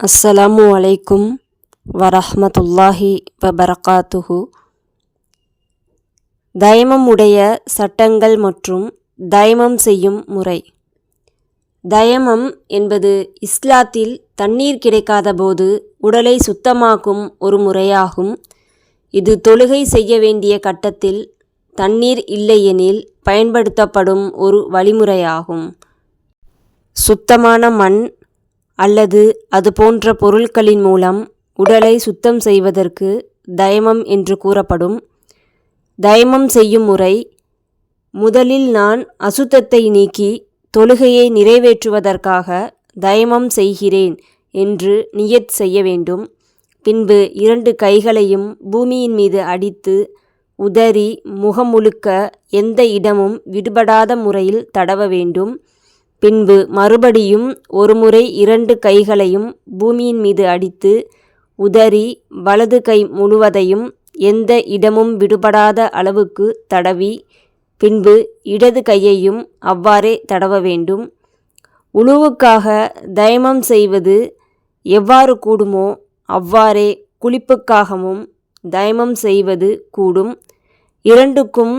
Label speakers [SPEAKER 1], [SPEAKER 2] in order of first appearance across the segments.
[SPEAKER 1] அஸ்ஸலாமு அலைக்கும் வரஹமத்துல்லாஹி வபரகாத்துஹு தயமம் உடைய சட்டங்கள் மற்றும் தயமம் செய்யும் முறை. தயமம் என்பது இஸ்லாத்தில் தண்ணீர் கிடைக்காத போது உடலை சுத்தமாக்கும் ஒரு முறையாகும். இது தொழுகை செய்ய வேண்டிய கட்டத்தில் தண்ணீர் இல்லையெனில் பயன்படுத்தப்படும் ஒரு வழிமுறையாகும். சுத்தமான மண் அல்லது அது போன்ற பொருட்களின் மூலம் உடலை சுத்தம் செய்வதற்கு தயமம் என்று கூறப்படும். தயமம் செய்யும் முறை முதலில் நான் அசுத்தத்தை நீக்கி தொழுகையை நிறைவேற்றுவதற்காக தயமம் செய்கிறேன் என்று நியத் செய்ய வேண்டும். பின்பு இரண்டு கைகளையும் பூமியின் மீது அடித்து உதறி முகமுழுக்க எந்த இடமும் விடுபடாத முறையில் தடவ வேண்டும். பின்பு மறுபடியும் ஒருமுறை இரண்டு கைகளையும் பூமியின் மீது அடித்து உதறி வலது கை முழுவதையும் எந்த இடமும் விடுபடாத அளவுக்கு தடவி பின்பு இடது கையையும் அவ்வாறே தடவ வேண்டும். உழுவுக்காக தயமம் செய்வது எவ்வாறு கூடுமோ அவ்வாறே குளிப்புக்காகவும் தயமம் செய்வது கூடும். இரண்டுக்கும்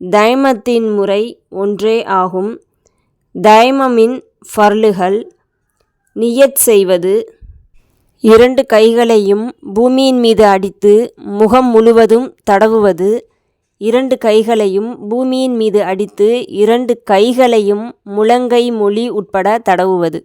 [SPEAKER 1] தயமத்தின் முறை ஒன்றே ஆகும். டைமமின் ஃபர்லுகள் நியத் செய்வது. இரண்டு கைகளையும் பூமியின் மீது அடித்து முகம் முழுவதும் தடவுவது. இரண்டு கைகளையும் பூமியின் மீது அடித்து இரண்டு கைகளையும் முழங்கை மொழி உட்பட தடவுவது.